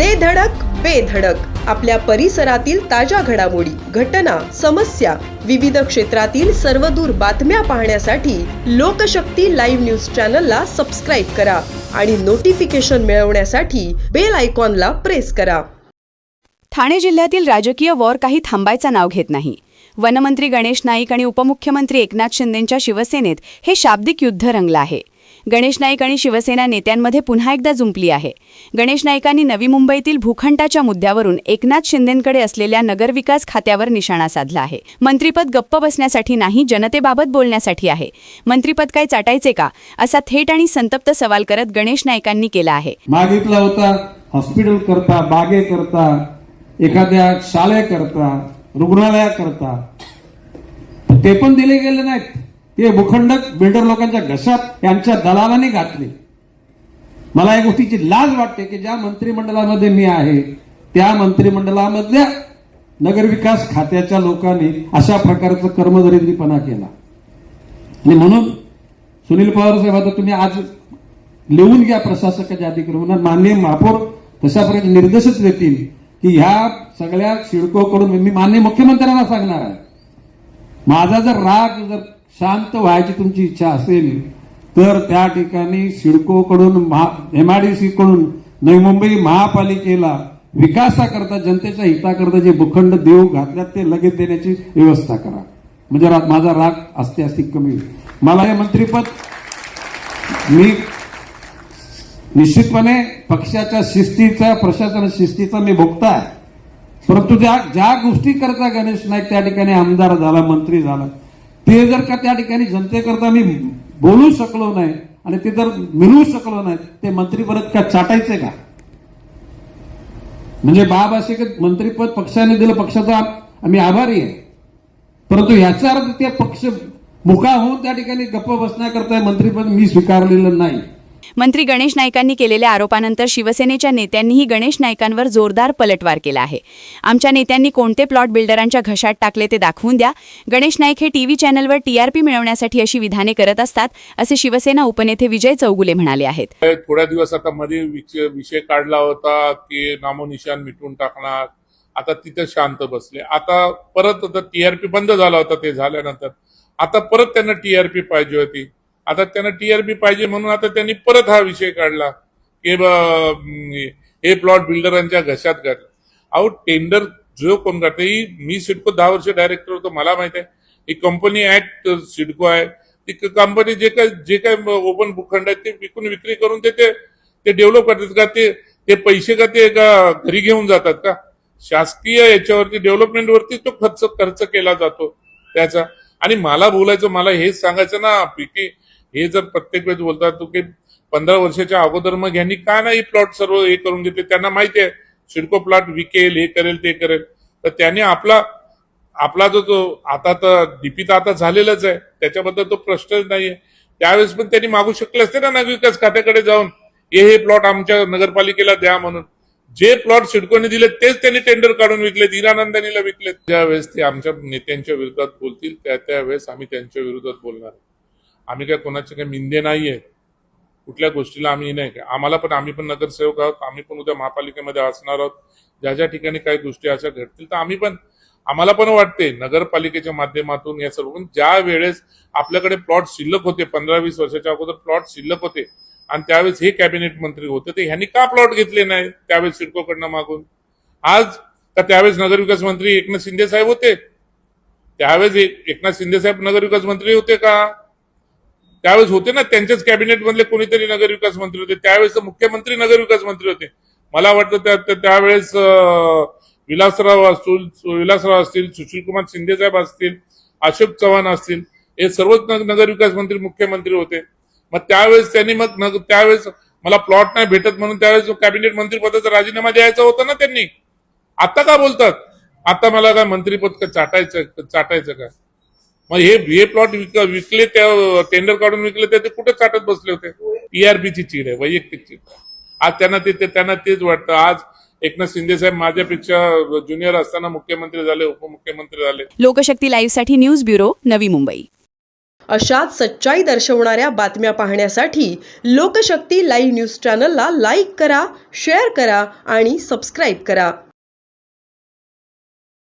दे धडक बेधडक आपल्या परिसरातील ताज्या घडामोडी घटना समस्या विविध क्षेत्रातील सर्वदूर बातम्या पाहण्यासाठी लोकशक्ती लाईव्ह न्यूज चॅनलला सबस्क्राईब करा आणि नोटिफिकेशन मिळवण्यासाठी बेल आयकॉनला प्रेस करा. ठाणे जिल्ह्यातील राजकीय वॉर काही थांबायचं नाव घेत नाही. वनमंत्री गणेश नाईक आणि उपमुख्यमंत्री एकनाथ शिंदेंच्या शिवसेनेत हे शाब्दिक युद्ध रंगलं आहे. गणेश नाईक आणि शिवसेना नेत्यांमध्ये पुन्हा एकदा जुंपली आहे. गणेश नाईकांनी नवी मुंबईतील भूखंडाच्या मुद्द्यावरून एकनाथ शिंदेंकडे असलेल्या नगरविकास खात्यावर निशाणा साधला आहे. मंत्रीपद गप्प बसण्यासाठी नाही जनतेबाबत बोलण्यासाठी आहे. मंत्रीपद काय चाटायचे का? असा थेट आणि संतप्त सवाल करत गणेश नाईकांनी केला आहे. मागितला होता हॉस्पिटल करता बागे करता एखाद्या शाळे करता रुग्णालया करता. ते पण दिले गेले नाहीत. हे भूखंड बिल्डर लोकांच्या घशात यांच्या दलालाने घातले. मला या गोष्टीची लाज वाटते की ज्या मंत्रिमंडळामध्ये मी आहे त्या मंत्रिमंडळामधल्या नगरविकास खात्याच्या लोकांनी अशा प्रकारचा कर्मदरिद्रीपणा केला. आणि म्हणून सुनील पवार साहेब आता तुम्ही आज लिहून घ्या प्रशासकाच्या अधिकृत माननीय महापौर तशा प्रकारे निर्देशच देतील की ह्या सगळ्या सिडकोकडून मी माननीय मुख्यमंत्र्यांना सांगणार आहे. माझा जर राग जर शांत व्हायची तुमची इच्छा असेल तर त्या ठिकाणी सिडकोकडून एमआयडीसी कडून नवी मुंबई महापालिकेला विकासाकरता जनतेच्या हिताकरता जे भूखंड देऊ घातल्यात ते लगेच देण्याची व्यवस्था करा. म्हणजे माझा राग असते असते कमी मला हे मंत्रीपद मी निश्चितपणे पक्षाच्या शिस्तीचा प्रशासन शिस्तीचा मी भोगता आहे परंतु ज्या ज्या गोष्टी करता गणेश नाईक त्या ठिकाणी आमदार झाला मंत्री झाला ते जर का त्या ठिकाणी जनतेकरता मी बोलू शकलो नाही आणि ते जर मिळवू शकलो नाही ते मंत्रीपद का चाटायचंय का? म्हणजे बाब असे की मंत्रीपद पक्षाने दिलं पक्षाचा आम्ही आभारी आहे. परंतु याचा अर्थ ते पक्ष मुका होऊन त्या ठिकाणी गप्प बसण्याकरता मंत्रीपद मी स्वीकारलेलं नाही. मंत्री गणेश नाईकांनी केलेल्या आरोपानंतर शिवसेनेच्या नेत्यांनीही गणेश नाईकांवर जोरदार पलटवार केला आहे. आमच्या नेत्यांनी कोणते प्लॉट बिल्डरांच्या घशात टाकले ते दाखवून द्या. गणेश नाईक हे टीव्ही चॅनलवर टीआरपी मिळवण्यासाठी अशी विधाने करत असतात असे शिवसेना उपनेते विजय चौगुले म्हणाले आहेत. थोड्या दिवस आता मध्ये विच- विषय काढला होता की नामोनिशान मिटवून टाकणार. आता तिथे शांत बसले. आता परत आता टीआरपी बंद झाला होता ते झाल्यानंतर. आता परत त्यांना टीआरपी पाहिजे होती. आता त्यांना टीआरपी पाहिजे म्हणून आता त्यांनी परत हा विषय काढला की हे प्लॉट बिल्डरांच्या घशात घातलं अहो टेंडर जो कोण करते ही मी सिडको दहा वर्ष डायरेक्टर होतो मला माहीत आहे. ही कंपनी ऍक्ट सिडको आहे. ती कंपनी जे काय जे काय ओपन भूखंड आहेत ते विकून विक्री करून ते ते डेव्हलप करतात का? ते ते पैसे का ते का घरी घेऊन जातात का? शासकीय याच्यावरती डेव्हलपमेंट वरती तो खर्च खर्च केला जातो त्याचा. आणि मला बोलायचं मला हेच सांगायचं ना की हे जर प्रत्येक वेळेस बोलतात तू की पंधरा वर्षाच्या अगोदर मग यांनी का नाही प्लॉट सर्व हे करून घेतले? त्यांना माहिती आहे सिडको प्लॉट विकेल हे करेल ते करेल. तर त्याने आपला आपला जो जो आता तर डीपी तर आता झालेलाच आहे त्याच्याबद्दल तो प्रश्नच नाहीये. त्यावेळेस पण त्यांनी मागू शकले असते ना नगरविकास खात्याकडे जाऊन हे हे प्लॉट आमच्या नगरपालिकेला द्या म्हणून. जे प्लॉट सिडकोने दिले तेच त्यांनी टेंडर काढून विकले हिरानंदानीला विकले ज्यावेळेस ते आमच्या नेत्यांच्या विरोधात बोलतील त्या त्यावेळेस आम्ही त्यांच्या विरोधात बोलणार. आम्ही काय कोणाचे काही मिंदे नाहीये. कुठल्या गोष्टीला आम्ही नाही. काय आम्हाला पण आम्ही पण नगरसेवक आहोत. आम्ही पण उद्या महापालिकेमध्ये असणार आहोत. ज्या ज्या ठिकाणी काही गोष्टी अशा घडतील तर आम्ही पण आम्हाला पण वाटते नगरपालिकेच्या माध्यमातून या सर्व ज्या वेळेस आपल्याकडे प्लॉट शिल्लक होते पंधरा वीस वर्षाच्या अगोदर प्लॉट शिल्लक होते आणि त्यावेळेस हे कॅबिनेट मंत्री होते ते ह्यांनी का प्लॉट घेतले नाही त्यावेळेस सिडकोकडनं मागून? आज का त्यावेळेस नगरविकास मंत्री एकनाथ शिंदे साहेब होते. त्यावेळेस एकनाथ शिंदे साहेब नगरविकास मंत्री होते का? त्यावेळेस होते ना त्यांच्याच कॅबिनेट मधले कोणीतरी नगरविकास मंत्री होते. त्यावेळेस मुख्यमंत्री नगरविकास मंत्री होते. मला वाटतं त्या त्यावेळेस विलासराव असतील विलासराव असतील सुशीलकुमार शिंदे साहेब असतील अशोक चव्हाण असतील हे सर्वच नगरविकास मंत्री मुख्यमंत्री होते. मग त्यावेळेस त्यांनी मग त्यावेळेस मला प्लॉट नाही भेटत म्हणून त्यावेळेस कॅबिनेट मंत्रीपदाचा राजीनामा द्यायचा होता ना त्यांनी. आता का बोलतात? आता मला काय मंत्रीपद का चाटायचं चाटायचं काय? मग हे हे प्लॉट विकले त्या टेंडर काढून विकले ते ते कुठे चाटत बसले होते? टीआरपीची चीड आहे वैयक्तिक चीड आज त्यांना ते त्यांना तेच वाटतं. आज एकनाथ शिंदे साहेब माझ्यापेक्षा ज्युनियर असताना मुख्यमंत्री झाले उपमुख्यमंत्री झाले. लोकशक्ती लाईव्हसाठी न्यूज ब्युरो नवी मुंबई. अशाच सच्चाई दर्शवणाऱ्या बातम्या पाहण्यासाठी लोकशक्ती लाईव्ह न्यूज चॅनलला लाईक करा शेअर करा आणि सबस्क्राईब करा.